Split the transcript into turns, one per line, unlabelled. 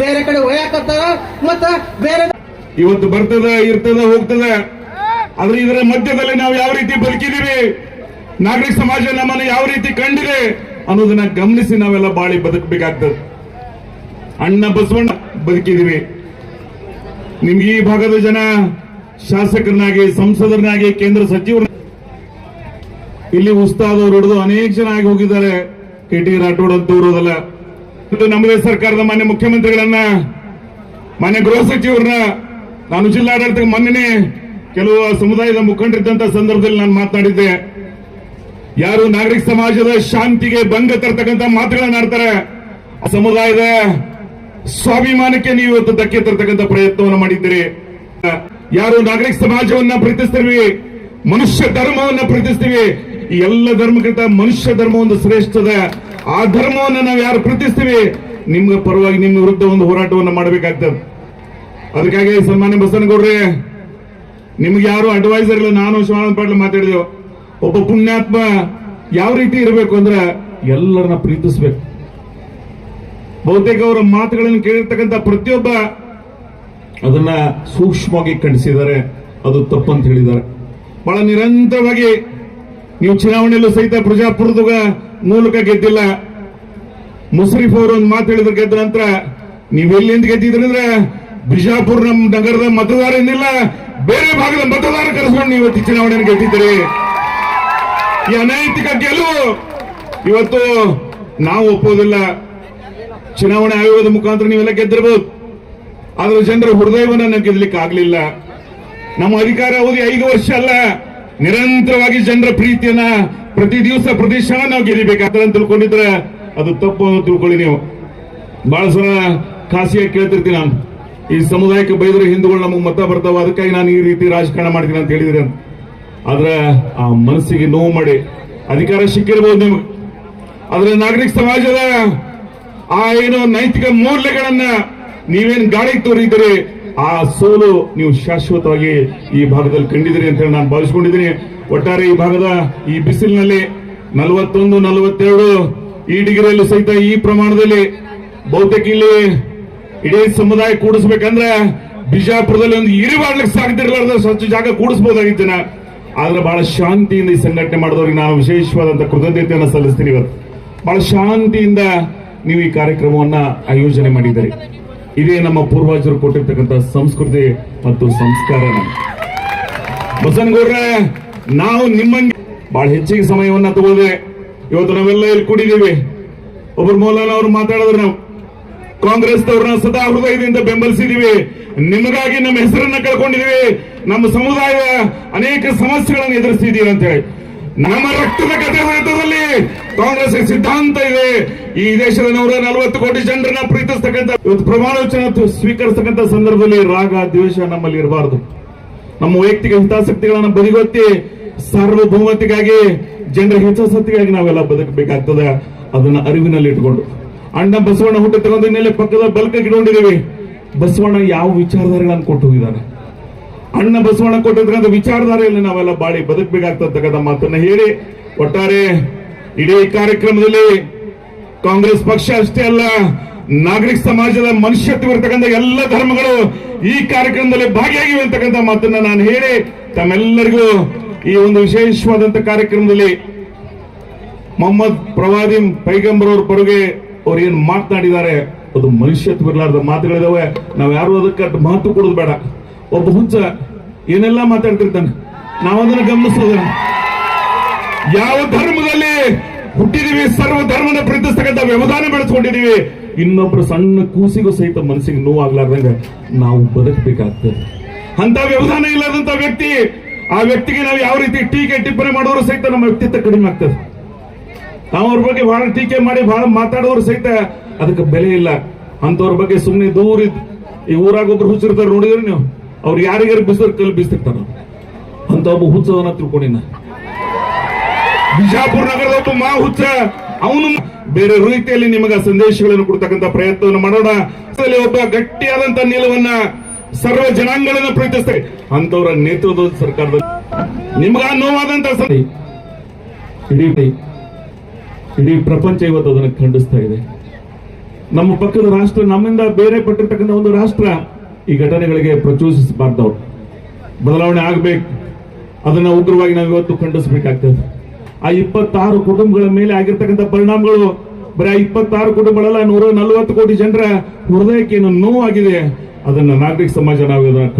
ಬೇರೆ ಕಡೆ ಒಯ್ಯಾಕತ್ತಾರ ಮತ್ತ ಬೇರೆ
ಇವತ್ತು ಬರ್ತದ, ಇರ್ತದ, ಹೋಗ್ತದ. ಆದ್ರೆ ಇದರ ಮಧ್ಯದಲ್ಲಿ ನಾವು ಯಾವ ರೀತಿ ಬದುಕಿದೀವಿ ನಾಗರಿಕ ಸಮಾಜ ನಮ್ಮನ್ನು ಯಾವ ರೀತಿ ಕಂಡಿದೆ ಅನ್ನೋದನ್ನ ಗಮನಿಸಿ ನಾವೆಲ್ಲ ಬಾಳಿ ಬದುಕಬೇಕಾಗ್ತದೆ. ಅಣ್ಣ ಬಸವಣ್ಣ ಬದುಕಿದೀವಿ ನಿಮ್ಗೆ ಈ ಭಾಗದ ಜನ ಶಾಸಕರನ್ನಾಗಿ, ಸಂಸದರನ್ನಾಗಿ, ಕೇಂದ್ರ ಸಚಿವರು ಇಲ್ಲಿ ಉಸ್ತಾದವ್ರು ಹಿಡಿದು ಅನೇಕ ಜನ ಆಗಿ ಹೋಗಿದ್ದಾರೆ. ಕೆ ಟಿ ರಾಠೋಡ್ ಅಂತ ಇದು ನಮ್ಮದೇ ಸರ್ಕಾರದ ಮಾನ್ಯ ಮುಖ್ಯಮಂತ್ರಿಗಳನ್ನ, ಮಾನ್ಯ ಗೃಹ ಸಚಿವರನ್ನ, ನಾನು ಜಿಲ್ಲಾಡಳಿತಕ್ಕೆ ಮೊನ್ನೆ ಕೆಲವು ಸಮುದಾಯದ ಮುಖಂಡರಿದ್ದಂತ ಸಂದರ್ಭದಲ್ಲಿ ನಾನು ಮಾತನಾಡಿದ್ದೆ. ಯಾರು ನಾಗರಿಕ ಸಮಾಜದ ಶಾಂತಿಗೆ ಭಂಗ ತರ್ತಕ್ಕಂಥ ಮಾತುಗಳನ್ನ ಆಡ್ತಾರೆ ಸಮುದಾಯದ ಸ್ವಾಭಿಮಾನಕ್ಕೆ ನೀವು ಇವತ್ತು ಧಕ್ಕೆ ತರ್ತಕ್ಕಂಥ ಪ್ರಯತ್ನವನ್ನು ಮಾಡಿದ್ದೀರಿ. ಯಾರು ನಾಗರಿಕ ಸಮಾಜವನ್ನ ಪ್ರೀತಿಸ್ತೀವಿ, ಮನುಷ್ಯ ಧರ್ಮವನ್ನ ಪ್ರೀತಿಸ್ತೀವಿ, ಈ ಎಲ್ಲ ಧರ್ಮಕ್ಕಿಂತ ಮನುಷ್ಯ ಧರ್ಮ ಒಂದು ಶ್ರೇಷ್ಠದ ಆ ಧರ್ಮವನ್ನು ನಾವು ಯಾರು ಪ್ರೀತಿಸ್ತೀವಿ? ನಿಮ್ಮ ಪರವಾಗಿ ನಿಮ್ಮ ವಿರುದ್ಧ ಒಂದು ಹೋರಾಟವನ್ನು ಮಾಡಬೇಕಾಗ್ತದೆ. ಅದಕ್ಕಾಗಿ ಸನ್ಮಾನ್ಯ ಬಸನಗೌಡ್ರೆ ನಿಮ್ಗೆ ಯಾರು ಅಡ್ವೈಸರ್ ಇಲ್ಲ, ನಾನು ಶಿವಾನಂದ ಪಾಟೀಲ್ ಮಾತಾಡಿದೆವು. ಒಬ್ಬ ಪುಣ್ಯಾತ್ಮ ಯಾವ ರೀತಿ ಇರಬೇಕು ಅಂದ್ರೆ ಎಲ್ಲರನ್ನ ಪ್ರೀತಿಸ್ಬೇಕು. ಬಹುತೇಕ ಅವರ ಮಾತುಗಳನ್ನು ಕೇಳಿರ್ತಕ್ಕಂಥ ಪ್ರತಿಯೊಬ್ಬ ಅದನ್ನ ಸೂಕ್ಷ್ಮವಾಗಿ ಖಂಡಿಸಿದ್ದಾರೆ. ಅದು ತಪ್ಪಂತ ಹೇಳಿದ್ದಾರೆ. ಬಹಳ ನಿರಂತರವಾಗಿ ನೀವು ಚುನಾವಣೆಯಲ್ಲೂ ಸಹಿತ ಪ್ರಜಾಪುರದ ಮೂಲಕ ಗೆದ್ದಿಲ್ಲ. ಮುಷರೀಫ್ ಅವರು ಒಂದು ಮಾತು ಹೇಳಿದ್ರು, ಗೆದ್ದ ನಂತರ ನೀವೆಲ್ಲಿಂದ ಗೆದ್ದಿದ್ರಿ ಅಂದ್ರೆ ಬಿಜಾಪುರ ನಮ್ಮ ನಗರದ ಮತದಾರ ಏನಿಲ್ಲ, ಬೇರೆ ಭಾಗದ ಮತದಾರ ಕರೆಸ್ಕೊಂಡು ನೀವು ಇವತ್ತು ಚುನಾವಣೆಯನ್ನು ಗೆದ್ದಿದ್ದೀರಿ. ಈ ಅನೈತಿಕ ಗೆಲುವು ಇವತ್ತು ನಾವು ಒಪ್ಪೋದಿಲ್ಲ ಚುನಾವಣೆ ಆಯೋಗದ ಮುಖಾಂತರ ನೀವೆಲ್ಲ ಗೆದ್ದಿರಬಹುದು ಆದ್ರೆ ಜನರ ಹೃದಯವನ್ನ ನಾವು ಗೆದ್ಲಿಕ್ಕೆ ಆಗ್ಲಿಲ್ಲ ನಮ್ಮ ಅಧಿಕಾರ ಅವಧಿ ಐದು ವರ್ಷ ಅಲ್ಲ. ನಿರಂತರವಾಗಿ ಜನರ ಪ್ರೀತಿಯನ್ನ ಪ್ರತಿ ದಿವಸ, ಪ್ರತಿ ಕ್ಷಣ ನಾವು ಗೆಲ್ಲಬೇಕಾದ್ರೆ ತಿಳ್ಕೊಂಡಿದ್ರೆ ಅದು ತಪ್ಪು ಅಂತ ತಿಳ್ಕೊಳ್ಳಿ ನೀವು. ಬಹಳ ಸಲ ಖಾಸಿಯಾಗಿ ಕೇಳ್ತಿರ್ತೀನಿ ನಾನು. ಈ ಸಮುದಾಯಕ್ಕೆ ಬೈದ್ರೆ ಹಿಂದೂಗಳು ನಮಗೆ ಮತ ಬರ್ತಾವ, ಅದಕ್ಕಾಗಿ ನಾನು ಈ ರೀತಿ ರಾಜಕಾರಣ ಮಾಡ್ತೀನಿ ಅಂತ ಹೇಳಿದ್ರೆ ಆದ್ರೆ ಆ ಮನಸ್ಸಿಗೆ ನೋವು ಮಾಡಿ, ಅಧಿಕಾರ ಸಿಕ್ಕಿರ್ಬೋದು ನಿಮಗೆ. ಆದ್ರೆ ನಾಗರಿಕ ಸಮಾಜದ ಆ ಏನು ನೈತಿಕ ಮೌಲ್ಯಗಳನ್ನ ನೀವೇನ್ ಗಾಳಿ ತೋರಿದ್ದೀರಿ ಆ ಸೋಲು ನೀವು ಶಾಶ್ವತವಾಗಿ ಈ ಭಾಗದಲ್ಲಿ ಕಂಡಿದ್ದೀರಿ ಅಂತ ಹೇಳಿ ನಾನು ಭಾವಿಸ್ಕೊಂಡಿದ್ದೀನಿ. ಒಟ್ಟಾರೆ ಈ ಭಾಗದ ಈ ಬಿಸಿಲಿನಲ್ಲಿ ನಲವತ್ತೊಂದು, ನಲವತ್ತೆರಡು ಈ ಡಿಗ್ರಿಯಲ್ಲೂ ಸಹಿತ ಈ ಪ್ರಮಾಣದಲ್ಲಿ ಬಹುತೇಕ ಇಲ್ಲಿ ಇಡೀ ಸಮುದಾಯ ಕೂಡಿಸ್ಬೇಕಂದ್ರೆ ಬಿಜಾಪುರದಲ್ಲಿ ಒಂದು ಇರಿವಾಡ್ಲಿಕ್ಕೆ ಸಾಧ್ಯತೆ ಸ್ವಚ್ಛ ಜಾಗ ಕೂಡಿಸಬಹುದಾಗಿತ್ತು ಜನ. ಆದ್ರೆ ಬಹಳ ಶಾಂತಿಯಿಂದ ಈ ಸಂಘಟನೆ ಮಾಡಿದವ್ರಿಗೆ ನಾನು ವಿಶೇಷವಾದಂತಹ ಕೃತಜ್ಞತೆಯನ್ನು ಸಲ್ಲಿಸ್ತೀನಿ ಇವತ್ತು. ಬಹಳ ಶಾಂತಿಯಿಂದ ನೀವು ಈ ಕಾರ್ಯಕ್ರಮವನ್ನ ಆಯೋಜನೆ ಮಾಡಿದ್ದೀರಿ. ಇದೇ ನಮ್ಮ ಪೂರ್ವಜರು ಕೊಟ್ಟಿರ್ತಕ್ಕಂಥ ಸಂಸ್ಕೃತಿ ಮತ್ತು ಸಂಸ್ಕಾರ. ಬಸನಗೌಡ್ರೆ ನಾವು ನಿಮ್ಮಂಗೆ ಬಹಳ ಹೆಚ್ಚಿಗೆ ಸಮಯವನ್ನ ತಗೋದೆ ಇವತ್ತು ನಾವೆಲ್ಲ ಇಲ್ಲಿ ಕೂಡಿದೀವಿ. ಒಬ್ಬರು ಮೌಲಾನ ಅವರು ಮಾತಾಡಿದ್ರು ನಾವು. ಕಾಂಗ್ರೆಸ್ ಅವ್ರನ್ನ ಸದಾ ಹೃದಯದಿಂದ ಬೆಂಬಲಿಸಿದೀವಿ. ನಿಮಗಾಗಿ ನಮ್ಮ ಹೆಸರನ್ನ ಕಳ್ಕೊಂಡಿದೀವಿ. ನಮ್ಮ ಸಮುದಾಯ ಅನೇಕ ಸಮಸ್ಯೆಗಳನ್ನು ಎದುರಿಸಿದೀವಿ ಅಂತ ಹೇಳಿ. ನಮ್ಮ ರಕ್ತದ ಕಥೆದಲ್ಲಿ ಕಾಂಗ್ರೆಸ್ ಸಿದ್ಧಾಂತ ಇದೆ. ಈ ದೇಶದ ನೂರ ನಲವತ್ತು ಕೋಟಿ ಜನರನ್ನ ಪ್ರೀತಿಸ್ತಕ್ಕಂಥ ಇವತ್ತು ಪ್ರಮಾಣ ವಚನ ಸ್ವೀಕರಿಸ್ತಕ್ಕಂಥ ಸಂದರ್ಭದಲ್ಲಿ ರಾಗ, ದ್ವೇಷ ನಮ್ಮಲ್ಲಿ ಇರಬಾರದು. ನಮ್ಮ ವೈಯಕ್ತಿಕ ಹಿತಾಸಕ್ತಿಗಳನ್ನ ಬದಿಗೊತ್ತಿ ಸಾರ್ವಭೌಮತೆಗಾಗಿ, ಜನರ ಹಿತಾಸಕ್ತಿಗಾಗಿ ನಾವೆಲ್ಲ ಬದುಕಬೇಕಾಗ್ತದೆ. ಅದನ್ನ ಅರಿವಿನಲ್ಲಿ ಇಟ್ಕೊಂಡು ಅಣ್ಣ ಬಸವಣ್ಣ ಹುಟ್ಟು ತಗೊಂಡ ಮೇಲೆ ಪಕ್ಕದ ಬಲ್ಕ ಇಟ್ಕೊಂಡಿದ್ದೀವಿ ಬಸವಣ್ಣ ಯಾವ ವಿಚಾರಧಾರೆಗಳನ್ನು ಕೊಟ್ಟು ಹೋಗಿದ್ದಾನೆ? ಅಣ್ಣ ಬಸವಣ್ಣ ಕೊಟ್ಟಿರ್ತಕ್ಕಂಥ ವಿಚಾರಧಾರೆಯಲ್ಲಿ ನಾವೆಲ್ಲ ಬಾಳಿ ಬದುಕಬೇಕಾಗ್ತಕ್ಕಂಥ ಮಾತನ್ನ ಹೇಳಿ. ಒಟ್ಟಾರೆ ಇಡೀ ಕಾರ್ಯಕ್ರಮದಲ್ಲಿ ಕಾಂಗ್ರೆಸ್ ಪಕ್ಷ ಅಷ್ಟೇ ಅಲ್ಲ, ನಾಗರಿಕ ಸಮಾಜದ ಮನುಷ್ಯತ್ವ ಇರತಕ್ಕಂಥ ಎಲ್ಲ ಧರ್ಮಗಳು ಈ ಕಾರ್ಯಕ್ರಮದಲ್ಲಿ ಭಾಗಿಯಾಗಿವೆ ಅಂತಕ್ಕಂಥ ಮಾತನ್ನ ನಾನು ಹೇಳಿ ತಮ್ಮೆಲ್ಲರಿಗೂ ಈ ಒಂದು ವಿಶೇಷವಾದಂತ ಕಾರ್ಯಕ್ರಮದಲ್ಲಿ ಮೊಹಮ್ಮದ್ ಪ್ರವಾದಿಂ ಪೈಗಂಬರ್ ಅವ್ರ ಪರಗೆ ಅವ್ರು ಏನ್ ಮಾತನಾಡಿದ್ದಾರೆ, ಅದು ಮನುಷ್ಯತ್ವ ಇರಲಾರ್ದ ಮಾತುಗಳಿದಾವೆ. ನಾವ್ ಯಾರು ಅದಕ್ಕೆ ಮಹತ್ವ ಕೊಡೋದು ಬೇಡ. ಒಬ್ಬ ಹುಚ್ಚ ಏನೆಲ್ಲ ಮಾತಾಡ್ತಿರ್ತಾನೆ? ನಾವದನ್ನ ಗಮನಿಸೋದ ಯಾವ ಧರ್ಮದಲ್ಲಿ ಹುಟ್ಟಿದೀವಿ, ಸರ್ವ ಧರ್ಮನ ಪ್ರೀತಿಸ್ತಕ್ಕಂಥ ವ್ಯವಧಾನ ಬೆಳೆಸ್ಕೊಂಡಿದೀವಿ. ಇನ್ನೊಬ್ರು ಸಣ್ಣ ಕೂಸಿಗೂ ಸಹಿತ ಮನಸ್ಸಿಗೆ ನೋವಾಗ್ಲಾರ್ದಂಗ ನಾವು ಬದುಕಬೇಕಾಗ್ತದೆ. ಅಂತ ವ್ಯವಧಾನ ಇಲ್ಲದಂತ ವ್ಯಕ್ತಿ, ಆ ವ್ಯಕ್ತಿಗೆ ನಾವು ಯಾವ ರೀತಿ ಟೀಕೆ ಟಿಪ್ಪಣಿ ಮಾಡೋರು ಸಹಿತ ನಮ್ಮ ವ್ಯಕ್ತಿತ್ವ ಕಡಿಮೆ ಆಗ್ತದೆ. ನಾವು ಅವ್ರ ಬಗ್ಗೆ ಬಹಳ ಟೀಕೆ ಮಾಡಿ, ಬಹಳ ಮಾತಾಡೋರು ಸಹಿತ ಅದಕ್ಕೆ ಬೆಲೆ ಇಲ್ಲ. ಅಂತವ್ರ ಬಗ್ಗೆ ಸುಮ್ಮನೆ ದೂರ ಈ ಊರಾಗ ಒಬ್ರು ಹುಚ್ಚಿರ್ತಾರೆ ನೋಡಿದ್ರೆ ನೀವು, ಅವ್ರು ಯಾರಿಗಾರು ಬಿಸಿದ್ರು ಕಲ್ ಬೀಸ್ತಿರ್ತಾರ. ಅಂತ ಒಬ್ಬ ಹುಚ್ಚವನ್ನ ತಿಳ್ಕೊಂಡಿನ ಬಿಜಾಪುರ ನಗರದ ಒಬ್ಬ ಮಾ ಅವನು ಬೇರೆ ರೀತಿಯಲ್ಲಿ ನಿಮಗೆ ಸಂದೇಶಗಳನ್ನು ಕೊಡ್ತಕ್ಕಂಥ ಪ್ರಯತ್ನವನ್ನು ಮಾಡೋಣ. ಒಬ್ಬ ಗಟ್ಟಿಯಾದಂತ ನಿಲುವನ್ನ ಸರ್ವ ಜನಾಂಗಗಳನ್ನು ಪ್ರೀತಿಸ್ತಾರೆ. ಅಂತವರ ನೇತೃತ್ವದ ಸರ್ಕಾರದಲ್ಲಿ ನಿಮ್ಗ ನೋವಾದಂತ ಇಡೀ ಇಡೀ ಪ್ರಪಂಚ ಇವತ್ತು ಅದನ್ನು ಖಂಡಿಸ್ತಾ ಇದೆ. ನಮ್ಮ ಪಕ್ಕದ ರಾಷ್ಟ್ರ, ನಮ್ಮಿಂದ ಬೇರೆ ಪಟ್ಟಿರ್ತಕ್ಕಂಥ ಒಂದು ರಾಷ್ಟ್ರ ಈ ಘಟನೆಗಳಿಗೆ ಪ್ರಚೋದಿಸಬಾರ್ದವ್ರು ಬದಲಾವಣೆ ಆಗ್ಬೇಕು. ಅದನ್ನ ಉಗ್ರವಾಗಿ ನಾವು ಇವತ್ತು ಖಂಡಿಸಬೇಕಾಗ್ತದೆ. ಆ ಇಪ್ಪತ್ತಾರು ಕುಟುಂಬಗಳ ಮೇಲೆ ಆಗಿರ್ತಕ್ಕಂಥ ಪರಿಣಾಮಗಳು, ಬರೀ ಇಪ್ಪತ್ತಾರು ಕುಟುಂಬಗಳಲ್ಲ, ನೂರ ನಲವತ್ತು ಕೋಟಿ ಜನರ ಹೃದಯಕ್ಕೆ ಏನು ನೋವಾಗಿದೆ. ಅದನ್ನ ನಾಗರಿಕ ಸಮಾಜ ನಾವು ಇದನ್ನ